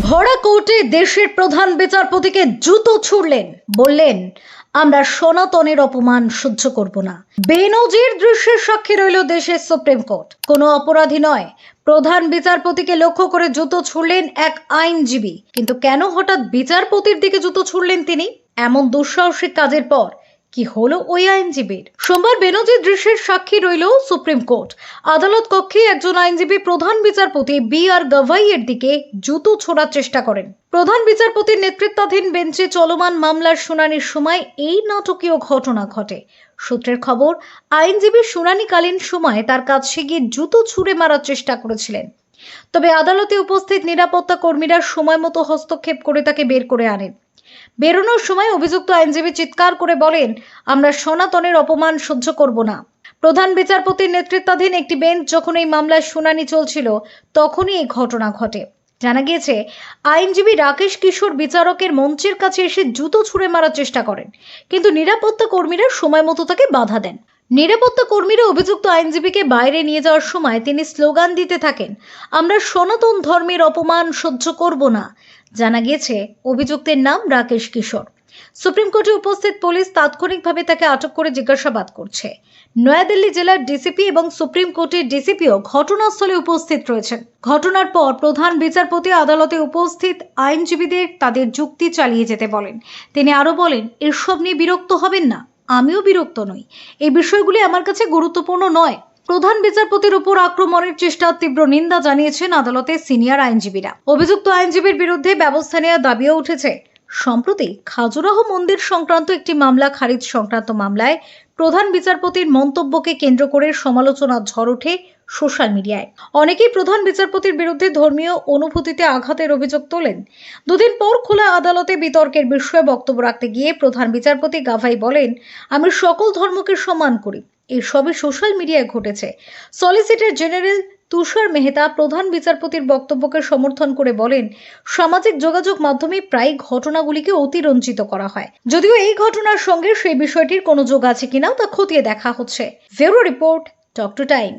ভরা কোর্টে দেশের প্রধান বিচারপতিকে জুতো ছুড়লেন। বললেন, আমরা সনাতনের অপমান সহ্য করব না। বেনজির দৃশ্যের সাক্ষী রইল দেশের সুপ্রিম কোর্ট। কোনো অপরাধী নয়, প্রধান বিচারপতিকে লক্ষ্য করে জুতো ছুড়লেন এক আইনজীবী। কিন্তু কেন হঠাৎ বিচারপতির দিকে জুতো ছুড়লেন তিনি? এমন দুঃসাহসিক কাজের পর কি হলো ওই আইনজীবীর? সোমবার বেনজির দৃশ্যের সাক্ষী রইল সুপ্রিম কোর্ট। আদালত কক্ষে একজন আইনজীবী প্রধান বিচারপতি বি আর গাভাইয়ের দিকে জুতো ছোড়ার চেষ্টা করেন। প্রধান বিচারপতির নেতৃত্বাধীন বেঞ্চে চলমান মামলার শুনানির সময় এই নাটকীয় ঘটনা ঘটে। সূত্রের খবর, আইনজীবী শুনানিকালীন সময় তার কাছে গিয়ে জুতো ছুঁড়ে মারার চেষ্টা করেছিলেন। তবে আদালতে উপস্থিত নিরাপত্তা কর্মীরা সময় মতো হস্তক্ষেপ করে তাকে বের করে আনেন। বেরোনোর সময় অভিযুক্ত আইনজীবী চিৎকার করে বলেন, আমরা সনাতনের অপমান সহ্য করব না। প্রধান বিচারপতির নেতৃত্বাধীন একটি বেঞ্চ যখন এই মামলার শুনানি চলছিল, তখনই এই ঘটনা ঘটে। জানা গিয়েছে, আইনজীবী রাকেশ কিশোর বিচারকের মঞ্চের কাছে এসে জুতো ছুঁড়ে মারার চেষ্টা করেন, কিন্তু নিরাপত্তা কর্মীরা সময় মতো তাকে বাধা দেন। নিরাপত্তা কর্মীরা অভিযুক্ত আইনজীবীকে বাইরে নিয়ে যাওয়ার সময় তিনি স্লোগান দিতে থাকেন, আমরা সনাতন ধর্মের অপমান সহ্য করব না। জানা গিয়েছে, অভিযুক্তের নাম রাকেশ কিশোর। সুপ্রিম কোর্টে উপস্থিত পুলিশ তাৎক্ষণিকভাবে তাকে আটক করে জিজ্ঞাসাবাদ করছে। নয়াদিল্লি জেলার ডিসিপি এবং সুপ্রিম কোর্টের ডিসিপিও ঘটনাস্থলে উপস্থিত রয়েছেন। ঘটনার পর প্রধান বিচারপতি আদালতে উপস্থিত আইনজীবীদের তাদের যুক্তি চালিয়ে যেতে বলেন। তিনি আরও বলেন, এসব নিয়ে বিরক্ত হবেন না। আমিও বিরক্ত নই। এই বিষয়গুলি আমার কাছে গুরুত্বপূর্ণ নয়। প্রধান বিচারপতির উপর আক্রমণের চেষ্টা তীব্র নিন্দা জানিয়েছেন আদালতে সিনিয়র আইনজীবীরা। অভিযুক্ত আইনজীবীর বিরুদ্ধে ব্যবস্থা নেওয়ার দাবিও উঠেছে। সম্প্রতি খাজুরাহ মন্দির সংক্রান্ত একটি মামলা, খারিজ সংক্রান্ত মামলায় প্রধান বিচারপতির মন্তব্যকে কেন্দ্র করে সমালোচনা ঝড় ওঠে সোশ্যাল মিডিয়ায়। অনেকেই প্রধান বিচারপতির বিরুদ্ধে ধর্মীয় অনুভূতিতে আঘাতের অভিযোগ তোলেন। দুদিন পর খোলা আদালতে বিতর্কের বিষয়ে বক্তব্য রাখতে গিয়ে প্রধান বিচারপতি গাভাই বলেন, আমি সকল ধর্মকে সম্মান করি। এই সবই সোশ্যাল মিডিয়ায় ঘটেছে। সলিসিটর জেনারেল তুষার মেহতা প্রধান বিচারপতির বক্তব্যকে সমর্থন করে বলেন, সামাজিক যোগাযোগ মাধ্যমে প্রায় ঘটনাগুলিকে অতিরঞ্জিত করা হয়। যদিও এই ঘটনার সঙ্গে সেই বিষয়টির কোনো যোগ আছে কিনা তা খতিয়ে দেখা হচ্ছে। ফেরো রিপোর্ট টক টু টাইম।